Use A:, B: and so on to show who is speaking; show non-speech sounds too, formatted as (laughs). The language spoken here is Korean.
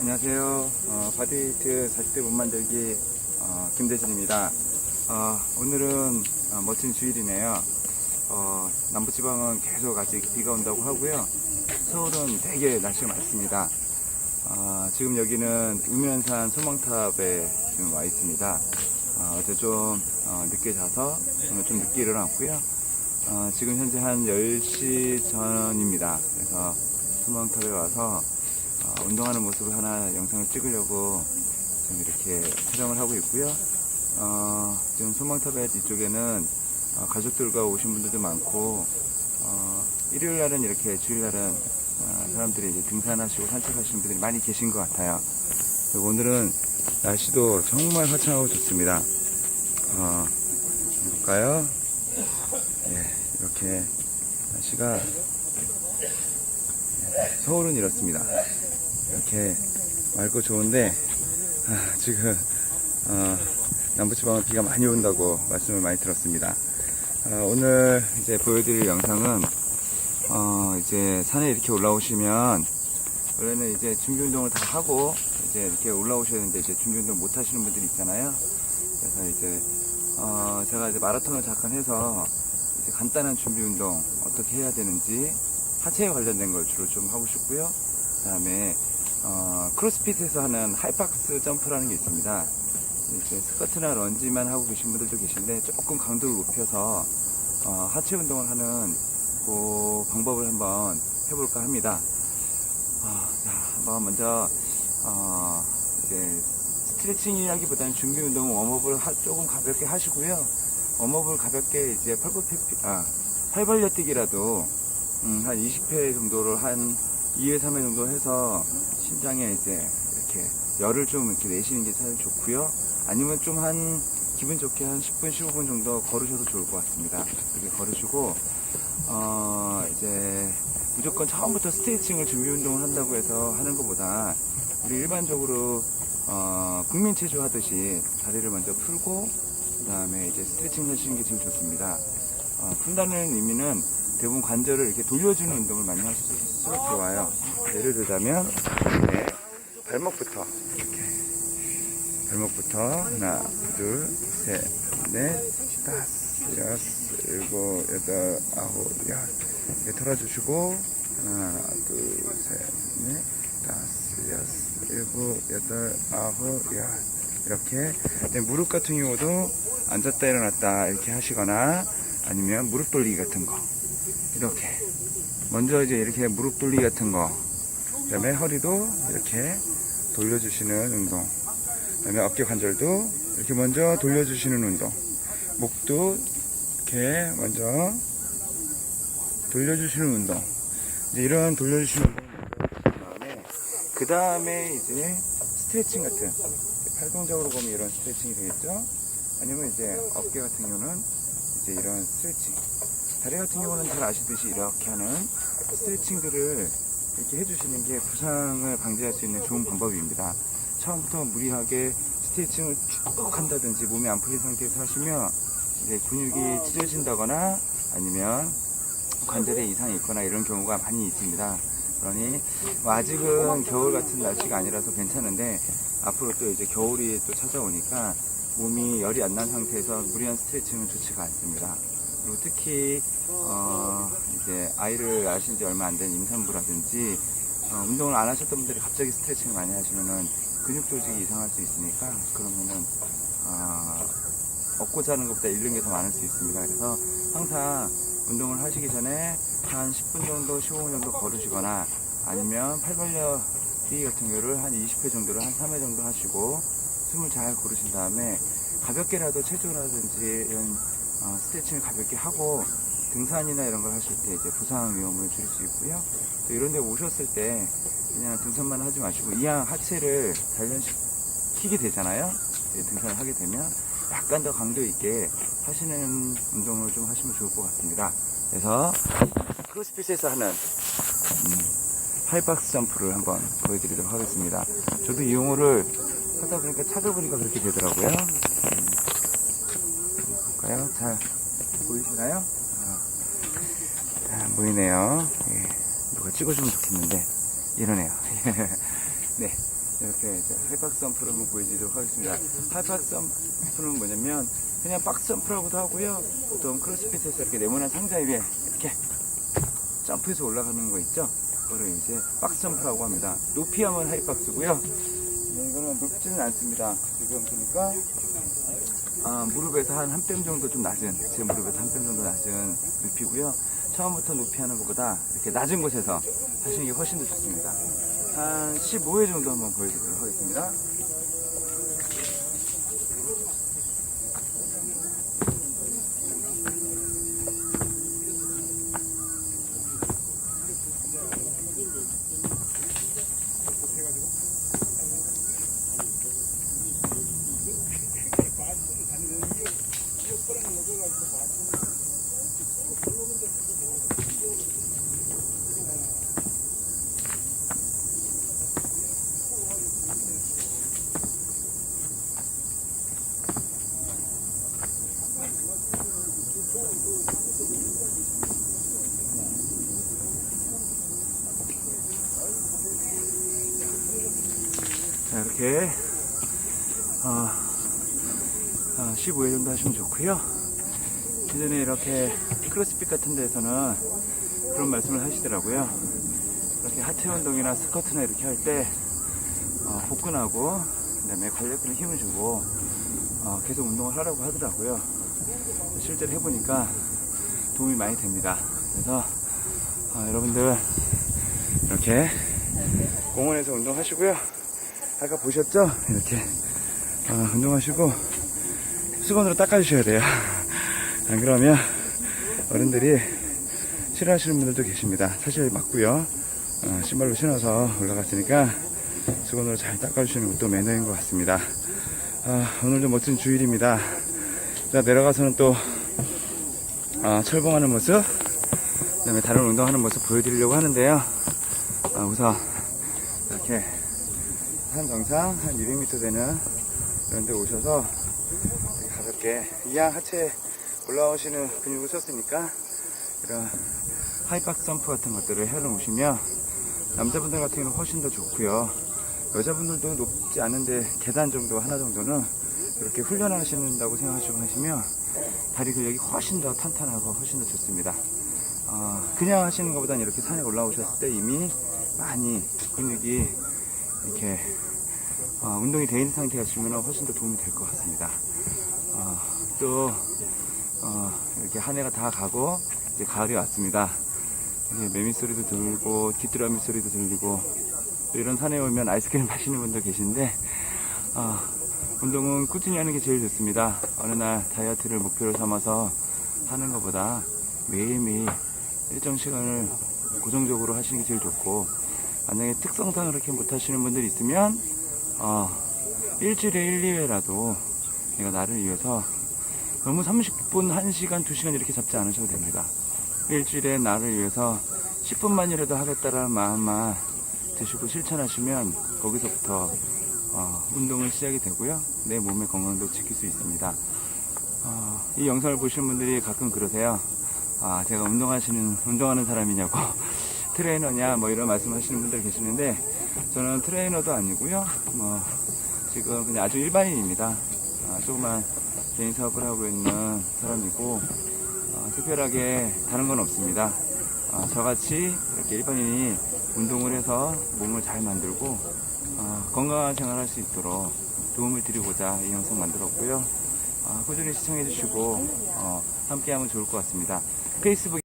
A: 안녕하세요. 어, 바디히트 40대 못 만들기 어, 김대진입니다. 어, 오늘은 어, 멋진 주일이네요. 어, 남부지방은 계속 아직 비가 온다고 하고요. 서울은 되게 날씨가 맑습니다. 어, 지금 여기는 우면산 소망탑에 지금 와 있습니다. 어, 어제 좀 어, 늦게 자서 오늘 좀 늦게 일어났고요. 어, 지금 현재 한 10시 전입니다. 그래서 소망탑에 와서 어, 운동하는 모습을 하나 영상을 찍으려고 지금 이렇게 촬영을 하고 있고요. 어, 지금 소망탑의 이쪽에는 어, 가족들과 오신 분들도 많고 어, 일요일 날은 이렇게 주일 날은 어, 사람들이 이제 등산하시고 산책하시는 분들이 많이 계신 것 같아요. 그리고 오늘은 날씨도 정말 화창하고 좋습니다. 어, 볼까요? 예, 이렇게 날씨가 예, 서울은 이렇습니다. 이렇게 맑고 좋은데 아, 지금 어, 남부지방은 비가 많이 온다고 말씀을 많이 들었습니다. 어, 오늘 이제 보여드릴 영상은 어, 이제 산에 이렇게 올라오시면 원래는 이제 준비 운동을 다 하고 이제 이렇게 올라오셔야 되는데 이제 준비 운동 못 하시는 분들이 있잖아요. 그래서 이제 어, 제가 이제 마라톤을 잠깐 해서 이제 간단한 준비 운동 어떻게 해야 되는지 하체에 관련된 걸 주로 좀 하고 싶고요. 그 다음에 어, 크로스핏에서 하는 하이박스 점프라는 게 있습니다. 이제 스쿼트나 런지만 하고 계신 분들도 계신데 조금 강도를 높여서 어, 하체 운동을 하는 그 방법을 한번 해볼까 합니다. 아, 자, 한번 먼저 어, 이제 스트레칭이라기보다는 준비 운동 웜업을 하- 조금 가볍게 하시고요. 웜업을 가볍게 이제 팔굽혀 아, 팔벌려 뛰기라도 음, 한 20회 정도를 한 2회, 3회 정도 해서 심장에 이제 이렇게 열을 좀 이렇게 내시는 게 사실 좋고요. 아니면 좀 한 기분 좋게 한 10분, 15분 정도 걸으셔도 좋을 것 같습니다. 이렇게 걸으시고 어, 이제 무조건 처음부터 스트레칭을 준비 운동을 한다고 해서 하는 것보다 우리 일반적으로 어, 국민 체조 하듯이 다리를 먼저 풀고 그 다음에 이제 스트레칭 하시는 게 제일 좋습니다. 어, 푼다는 의미는 대부분 관절을 이렇게 돌려주는 운동을 많이 하실수록 좋아요. 예를 들자면 네, 발목부터. 이렇게. 발목부터 하나, 둘, 셋, 넷, 다섯, 여섯, 일곱, 여덟, 아홉, 열. 이렇게 털어주시고 하나, 둘, 셋, 넷, 다섯, 여섯, 일곱, 여덟, 아홉, 열. 이렇게. 네, 무릎 같은 경우도 앉았다 일어났다 이렇게 하시거나 아니면 무릎 돌리기 같은 거. 이렇게. 먼저 이제 이렇게 무릎 돌리기 같은 거. 그 다음에 허리도 이렇게 돌려주시는 운동. 그다음에 어깨 관절도 이렇게 먼저 돌려주시는 운동. 목도 이렇게 먼저 돌려주시는 운동. 이제 이런 돌려주시는 운동 다음에 그 다음에 이제 스트레칭 같은 팔 동작으로 보면 이런 스트레칭이 되겠죠? 아니면 이제 어깨 같은 경우는 이제 이런 스트레칭. 다리 같은 경우는 잘 아시듯이 이렇게 하는 스트레칭들을 이렇게 해주시는 게 부상을 방지할 수 있는 좋은 방법입니다. 처음부터 무리하게 스트레칭을 쭉 한다든지 몸이 안 풀린 상태에서 하시면 이제 근육이 찢어진다거나 아니면 관절에 이상이 있거나 이런 경우가 많이 있습니다. 그러니 뭐 아직은 겨울 같은 날씨가 아니라서 괜찮은데 앞으로 또 이제 겨울이 또 찾아오니까 몸이 열이 안 난 상태에서 무리한 스트레칭은 좋지가 않습니다. 그리고 특히 어, 이제 아이를 낳으신 지 얼마 안 된 임산부라든지 어, 운동을 안 하셨던 분들이 갑자기 스트레칭을 많이 하시면은 근육 조직이 이상할 수 있으니까 그러면은 어, 얻고 자는 것보다 잃는 게 더 많을 수 있습니다. 그래서 항상 운동을 하시기 전에 한 10분 정도, 15분 정도 걸으시거나 아니면 팔벌려 뛰기 같은 경우를 한 20회 정도를 한 3회 정도 하시고 숨을 잘 고르신 다음에 가볍게라도 체조라든지 이런 어, 스트레칭을 가볍게 하고 등산이나 이런 걸 하실 때 이제 부상 위험을 줄일 수 있고요. 또 이런 데 오셨을 때 그냥 등산만 하지 마시고 이왕 하체를 단련시키게 되잖아요. 등산을 하게 되면 약간 더 강도 있게 하시는 운동을 좀 하시면 좋을 것 같습니다. 그래서 크로스핏에서 하는 음, 하이박스 점프를 한번 보여드리도록 하겠습니다. 저도 이 용어를 하다 보니까 찾아보니까 그렇게 되더라고요. 음, 볼까요? 잘 보이시나요? 아, 잘 보이네요. 예, 누가 찍어주면 좋겠는데 이러네요. (laughs) 네, 이렇게 이제 하이박스 한번 보여드리도록 하겠습니다. 하이박스 점프는 뭐냐면 그냥 박스 점프라고도 하고요. 보통 크로스핏에서 이렇게 네모난 상자 위에 이렇게 점프해서 올라가는 거 있죠? 그거를 이제 박스 점프라고 합니다. 높이 하면 하이박스고요. 네, 이거는 높지는 않습니다. 지금 보니까 아, 무릎에서 한 한 뼘 정도 좀 낮은 제 무릎에서 한 뼘 정도 낮은 높이고요. 처음부터 높이 하는 것보다 이렇게 낮은 곳에서 하시는 게 훨씬 더 좋습니다. 한 15회 정도 한번 보여드리도록 하겠습니다. 자, 이렇게, 어, 어, 15회 정도 하시면 좋고요 예전에 이렇게 크로스핏 같은 데에서는 그런 말씀을 하시더라고요. 이렇게 하체 운동이나 스쿼트나 이렇게 할 때, 어, 복근하고, 그 다음에 관략근에 힘을 주고, 어, 계속 운동을 하라고 하더라고요. 실제로 해보니까 도움이 많이 됩니다. 그래서, 어, 여러분들, 이렇게 공원에서 운동하시고요. 아까 보셨죠? 이렇게 어, 운동하시고 수건으로 닦아주셔야 돼요. 안 그러면 어른들이 싫어하시는 분들도 계십니다. 사실 맞고요. 어, 신발로 신어서 올라갔으니까 수건으로 잘 닦아주시는 것도 매너인 것 같습니다. 아, 오늘도 멋진 주일입니다. 자 내려가서는 또 아, 철봉하는 모습, 그 다음에 다른 운동하는 모습 보여드리려고 하는데요. 아, 우선 이렇게 한 정상 한 200m 되는 이런 데 오셔서 가볍게 이양 하체 올라오시는 근육을 썼으니까 이런 하이박스 점프 같은 것들을 해놓으시면 남자분들 같은 경우는 훨씬 더 좋고요. 여자분들도 높지 않은데 계단 정도 하나 정도는 이렇게 훈련하신다고 생각하시고 하시면 다리 근력이 훨씬 더 탄탄하고 훨씬 더 좋습니다. 어, 그냥 하시는 것보다는 이렇게 산에 올라오셨을 때 이미 많이 근육이 이렇게 어, 운동이 되어 있는 상태였으면 훨씬 더 도움이 될 것 같습니다. 어, 또 어, 이렇게 한 해가 다 가고 이제 가을이 왔습니다. 이제 매미 소리도 들고 귀뚜라미 소리도 들리고 또 이런 산에 오면 아이스크림 (laughs) 마시는 분도 계신데 어, 운동은 꾸준히 하는 게 제일 좋습니다. 어느 날 다이어트를 목표로 삼아서 하는 것보다 매일매일 일정 시간을 고정적으로 하시는 게 제일 좋고 만약에 특성상 그렇게 못 하시는 분들이 있으면 어, 일주일에 1, 2회라도 내가 나를 위해서 너무 30분, 1시간, 2시간 이렇게 잡지 않으셔도 됩니다. 일주일에 나를 위해서 10분만이라도 하겠다라는 마음만 드시고 실천하시면 거기서부터 어, 운동은 시작이 되고요. 내 몸의 건강도 지킬 수 있습니다. 어, 이 영상을 보시는 분들이 가끔 그러세요. 아, 제가 운동하시는, 운동하는 사람이냐고. 트레이너냐, 뭐 이런 말씀 하시는 분들 계시는데, 저는 트레이너도 아니고요. 뭐, 지금 그냥 아주 일반인입니다. 아, 조그만 개인 사업을 하고 있는 사람이고, 어, 특별하게 다른 건 없습니다. 아, 저같이 이렇게 일반인이 운동을 해서 몸을 잘 만들고, 어, 건강한 생활 할 수 있도록 도움을 드리고자 이 영상 만들었고요. 아, 꾸준히 시청해주시고, 어, 함께하면 좋을 것 같습니다. 페이스북